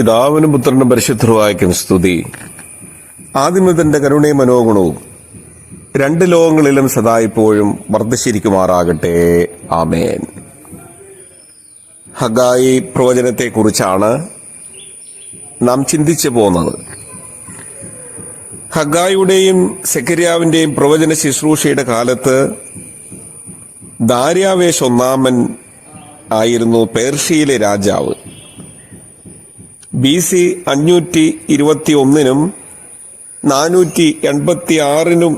പിതാവിനും പുത്രനും പരിശുദ്ധവായിക്കും സ്തുതി. ആദിമതന്റെ കരുണയും മനോഗുണവും രണ്ട് ലോകങ്ങളിലും സദാ ഇപ്പോഴും വർദ്ധിച്ചിരിക്കുമാറാകട്ടെ. ആമേൻ. ഹഗായി പ്രവചനത്തെക്കുറിച്ചാണ് നാം ചിന്തിച്ചു പോകുന്നത്. ഹഗായുടെയും സെക്കരിയാവിന്റെയും പ്രവചന ശുശ്രൂഷയുടെ കാലത്ത് ദാര്യാവേശ് ഒന്നാമൻ ആയിരുന്നു പേർഷ്യയിലെ രാജാവ്. ബി സി അഞ്ഞൂറ്റി ഇരുപത്തി ഒന്നിനും നാനൂറ്റി എൺപത്തി ആറിനും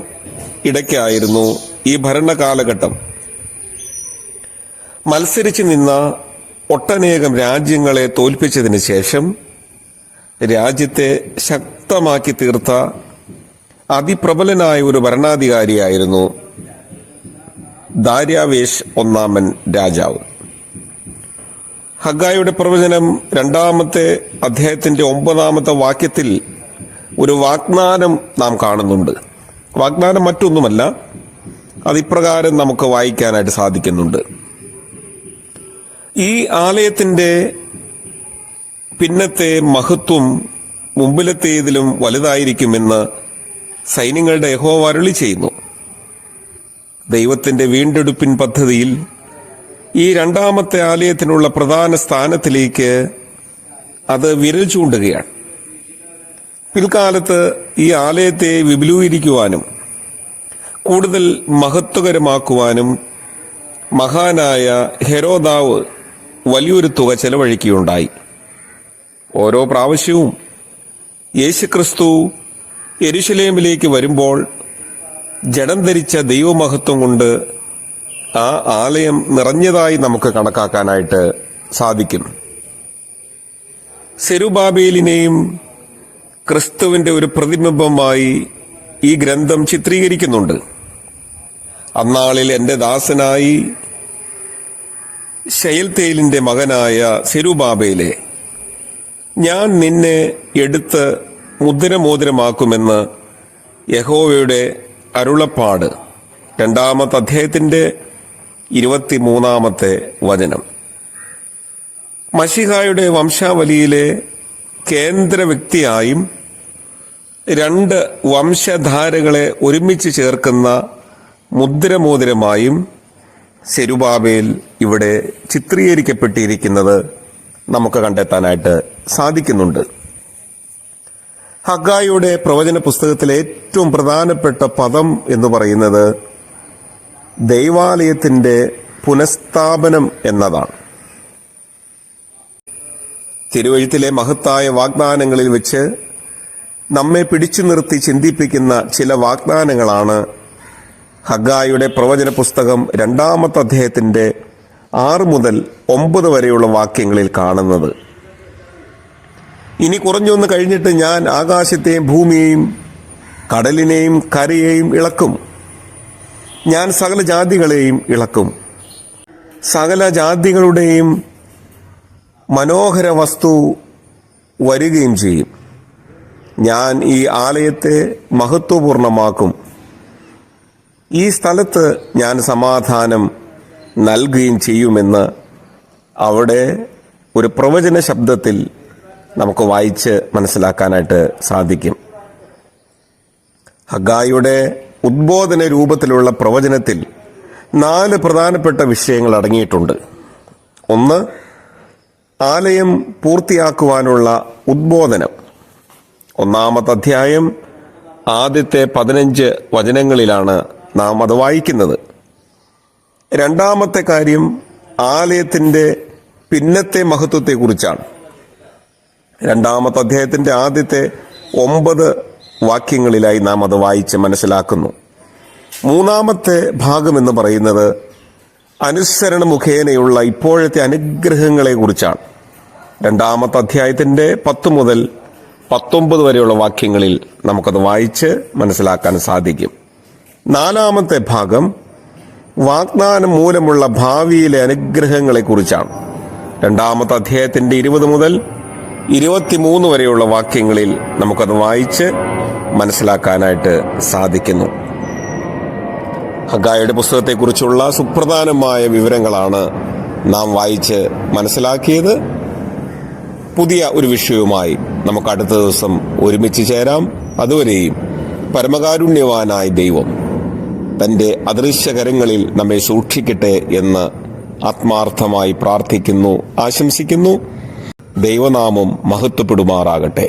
ഇടയ്ക്കായിരുന്നു ഈ ഭരണകാലഘട്ടം. മത്സരിച്ചു നിന്ന ഒട്ടനേകം രാജ്യങ്ങളെ തോൽപ്പിച്ചതിന് ശേഷം രാജ്യത്തെ ശക്തമാക്കി തീർത്ത അതിപ്രബലനായ ഒരു ഭരണാധികാരിയായിരുന്നു ദാര്യാവേഷ് ഒന്നാമൻ രാജാവ്. ഹഗായുടെ പ്രവചനം രണ്ടാമത്തെ അദ്ദേഹത്തിന്റെ ഒമ്പതാമത്തെ വാക്യത്തിൽ ഒരു വാഗ്ദാനം നാം കാണുന്നുണ്ട്. വാഗ്ദാനം മറ്റൊന്നുമല്ല അതിപ്രകാരം നമുക്ക് വായിക്കാനായിട്ട് സാധിക്കുന്നുണ്ട്. ഈ ആലയത്തിന്റെ പിന്നത്തെ മഹത്വം മുമ്പിലത്തേതിലും വലുതായിരിക്കുമെന്ന് സൈന്യങ്ങളുടെ യഹോവ അരുളി ചെയ്യുന്നു. ദൈവത്തിന്റെ വീണ്ടെടുപ്പിൻ പദ്ധതിയിൽ ഈ രണ്ടാമത്തെ ആലയത്തിനുള്ള പ്രധാന സ്ഥാനത്തിലേക്ക് അത് വിരൽ ചൂണ്ടുകയാണ്. പിൽക്കാലത്ത് ഈ ആലയത്തെ വിപുലീകരിക്കുവാനും കൂടുതൽ മഹത്വകരമാക്കുവാനും മഹാനായ ഹെരോദാവ് വലിയൊരു തുക ചെലവഴിക്കുകയുണ്ടായി. ഓരോ പ്രാവശ്യവും യേശുക്രിസ്തു എരുശലേമിലേക്ക് വരുമ്പോൾ ജഡം ധരിച്ച ദൈവമഹത്വം കൊണ്ട് ആ ആലയം നിറഞ്ഞതായി നമുക്ക് കണക്കാക്കാനായിട്ട് സാധിക്കും. സെരുബാബേലിനെയും ക്രിസ്തുവിന്റെ ഒരു പ്രതിബിംബമായി ഈ ഗ്രന്ഥം ചിത്രീകരിക്കുന്നുണ്ട്. അന്നാളിൽ എന്റെ ദാസനായി ശൈൽതേലിന്റെ മകനായ സെരുബാബേലെ ഞാൻ നിന്നെ എടുത്ത് മുദ്രമോതിരമാക്കുമെന്ന് യഹോവയുടെ അരുളപ്പാട്. രണ്ടാമത്തെ അധ്യായത്തിന്റെ ഇരുപത്തിമൂന്നാമത്തെ വചനം. മഷിഹായുടെ വംശാവലിയിലെ കേന്ദ്ര വ്യക്തിയായും രണ്ട് വംശധാരകളെ ഒരുമിച്ച് ചേർക്കുന്ന മുദ്രമോതിരമായും സെരുബാബേൽ ഇവിടെ ചിത്രീകരിക്കപ്പെട്ടിരിക്കുന്നത് നമുക്ക് കണ്ടെത്താനായിട്ട് സാധിക്കുന്നുണ്ട്. ഹഗായുടെ പ്രവചന പുസ്തകത്തിലെ ഏറ്റവും പ്രധാനപ്പെട്ട പദം എന്ന് പറയുന്നത് ദൈവാലയത്തിന്റെ പുനഃസ്ഥാപനം എന്നതാണ്. തിരുവഴുത്തിലെ മഹത്തായ വാഗ്ദാനങ്ങളിൽ വെച്ച് നമ്മെ പിടിച്ചു നിർത്തി ചിന്തിപ്പിക്കുന്ന ചില വാഗ്ദാനങ്ങളാണ് ഹഗായുടെ പ്രവചന പുസ്തകം രണ്ടാമത്തെ അദ്ദേഹത്തിന്റെ ആറ് മുതൽ ഒമ്പത് വരെയുള്ള വാക്യങ്ങളിൽ കാണുന്നത്. ഇനി കുറഞ്ഞൊന്ന് കഴിഞ്ഞിട്ട് ഞാൻ ആകാശത്തെയും ഭൂമിയെയും കടലിനെയും കരയെയും ഇളക്കും. ഞാൻ സകല ജാതികളെയും ഇളക്കും. സകല ജാതികളുടെയും മനോഹര വസ്തു വരികയും ചെയ്യും. ഞാൻ ഈ ആലയത്തെ മഹത്വപൂർണമാക്കും. ഈ സ്ഥലത്ത് ഞാൻ സമാധാനം നൽകുകയും ചെയ്യുമെന്ന് അവിടെ ഒരു പ്രവചന ശബ്ദത്തിൽ നമുക്ക് വായിച്ച് മനസ്സിലാക്കാനായിട്ട് സാധിക്കും. ഹഗായുടെ ഉദ്ബോധന രൂപത്തിലുള്ള പ്രവചനത്തിൽ നാല് പ്രധാനപ്പെട്ട വിഷയങ്ങൾ അടങ്ങിയിട്ടുണ്ട്. ഒന്ന് ആലയം പൂർത്തിയാക്കുവാനുള്ള ഉദ്ബോധനം. ഒന്നാമത്തെ അധ്യായം ആദ്യത്തെ പതിനഞ്ച് വചനങ്ങളിലാണ് നാം അത് വായിക്കുന്നത്. രണ്ടാമത്തെ കാര്യം ആലയത്തിന്റെ പിന്നത്തെ മഹത്വത്തെക്കുറിച്ചാണ്. രണ്ടാമത്തെ അധ്യായത്തിന്റെ ആദ്യത്തെ ഒമ്പത് വാക്യങ്ങളിലായി നാം അത് വായിച്ച് മനസ്സിലാക്കുന്നു. മൂന്നാമത്തെ ഭാഗം എന്ന് പറയുന്നത് അനുസരണ മുഖേനയുള്ള ഇപ്പോഴത്തെ അനുഗ്രഹങ്ങളെ കുറിച്ചാണ് രണ്ടാമത്തെ അധ്യായത്തിന്റെ പത്ത് മുതൽ പത്തൊമ്പത് വരെയുള്ള വാക്യങ്ങളിൽ നമുക്കത് വായിച്ച് മനസ്സിലാക്കാൻ സാധിക്കും. നാലാമത്തെ ഭാഗം വാഗ്ദാനം മൂലമുള്ള ഭാവിയിലെ അനുഗ്രഹങ്ങളെ കുറിച്ചാണ് രണ്ടാമത്തെ അധ്യായത്തിന്റെ ഇരുപത് മുതൽ ഇരുപത്തിമൂന്ന് വരെയുള്ള വാക്യങ്ങളിൽ നമുക്കത് വായിച്ച് മനസ്സിലാക്കാനായിട്ട് സാധിക്കുന്നു. ഹഗായുടെ പുസ്തകത്തെക്കുറിച്ചുള്ള സുപ്രധാനമായ വിവരങ്ങളാണ് നാം വായിച്ച് മനസ്സിലാക്കിയത്. പുതിയ ഒരു വിഷയവുമായി നമുക്ക് അടുത്ത ദിവസം ഒരുമിച്ച് ചേരാം. അതുവരെയും പരമകാരുണ്യവാനായ ദൈവം തന്റെ അദൃശ്യകരങ്ങളിൽ നമ്മെ സൂക്ഷിക്കട്ടെ എന്ന് ആത്മാർത്ഥമായി പ്രാർത്ഥിക്കുന്നു ആശംസിക്കുന്നു. ദൈവനാമം മഹത്വപ്പെടുമാറാകട്ടെ